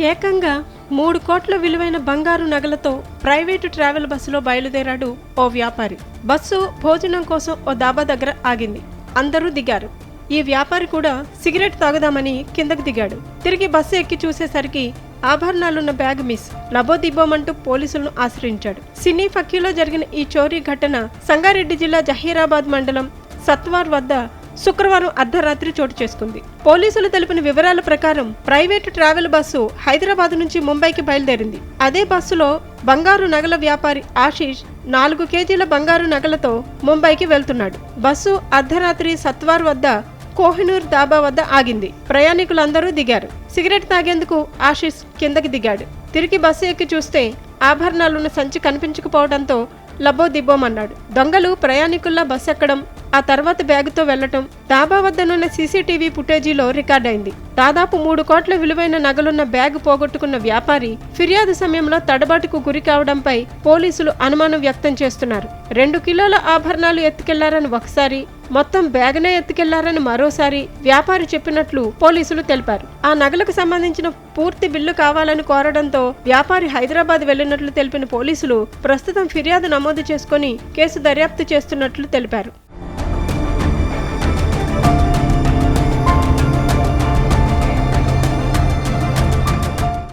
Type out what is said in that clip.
ఏకంగా మూడు కోట్ల విలువైన బంగారు నగలతో ప్రైవేటు ట్రావెల్ బస్సులో బయలుదేరాడు ఓ వ్యాపారి. బస్సు భోజనం కోసం ఓ దాబా దగ్గర ఆగింది. అందరూ దిగారు. ఈ వ్యాపారి కూడా సిగరెట్ తాగుదామని కిందకు దిగాడు. తిరిగి బస్సు ఎక్కి చూసేసరికి ఆభరణాలున్న బ్యాగ్ మిస్. లబోదిబ్బోమంటూ పోలీసులను ఆశ్రయించాడు. సినీ ఫక్కీలో జరిగిన ఈ చోరీ ఘటన సంగారెడ్డి జిల్లా జహీరాబాద్ మండలం సత్వార్ వద్ద శుక్రవారం అర్ధరాత్రి చోటు చేసుకుంది. పోలీసులు తెలిపిన వివరాల ప్రకారం ప్రైవేటు ట్రావెల్ బస్సు హైదరాబాద్ నుంచి ముంబైకి బయలుదేరింది. అదే బస్సులో బంగారు నగల వ్యాపారి ఆశీష్ నాలుగు కేజీల బంగారు నగలతో ముంబైకి వెళ్తున్నాడు. బస్సు అర్ధరాత్రి సత్వార్ వద్ద కోహినూర్ దాబా వద్ద ఆగింది. ప్రయాణికులందరూ దిగారు. సిగరెట్ తాగేందుకు ఆశీష్ కిందకి దిగాడు. తిరిగి బస్సు ఎక్కి చూస్తే ఆభరణాలున్న సంచి కనిపించకపోవడంతో లబ్బో దిబ్బోమన్నాడు దొంగలు ప్రయాణికుల్లా బస్ ఎక్కడం ఆ తర్వాత బ్యాగుతో వెళ్ళటం డాబా వద్దనున్న సీసీటీవీ ఫుటేజీలో రికార్డైంది. దాదాపు మూడు కోట్ల విలువైన నగలున్న బ్యాగ్ పోగొట్టుకున్న వ్యాపారి ఫిర్యాదు సమయంలో తడబాటుకు గురి కావడంపై పోలీసులు అనుమానం వ్యక్తం చేస్తున్నారు. రెండు కిలోల ఆభరణాలు ఎత్తుకెళ్ళారని ఒకసారి మొత్తం బ్యాగ్నే ఎత్తుకెళ్ళారని మరోసారి వ్యాపారి చెప్పినట్లు పోలీసులు తెలిపారు. ఆ నగలకు సంబంధించిన పూర్తి బిల్లు కావాలని కోరడంతో వ్యాపారి హైదరాబాద్ వెళ్ళినట్లు తెలిపిన పోలీసులు ప్రస్తుతం ఫిర్యాదు నమోదు చేసుకుని కేసు దర్యాప్తు చేస్తున్నట్లు తెలిపారు.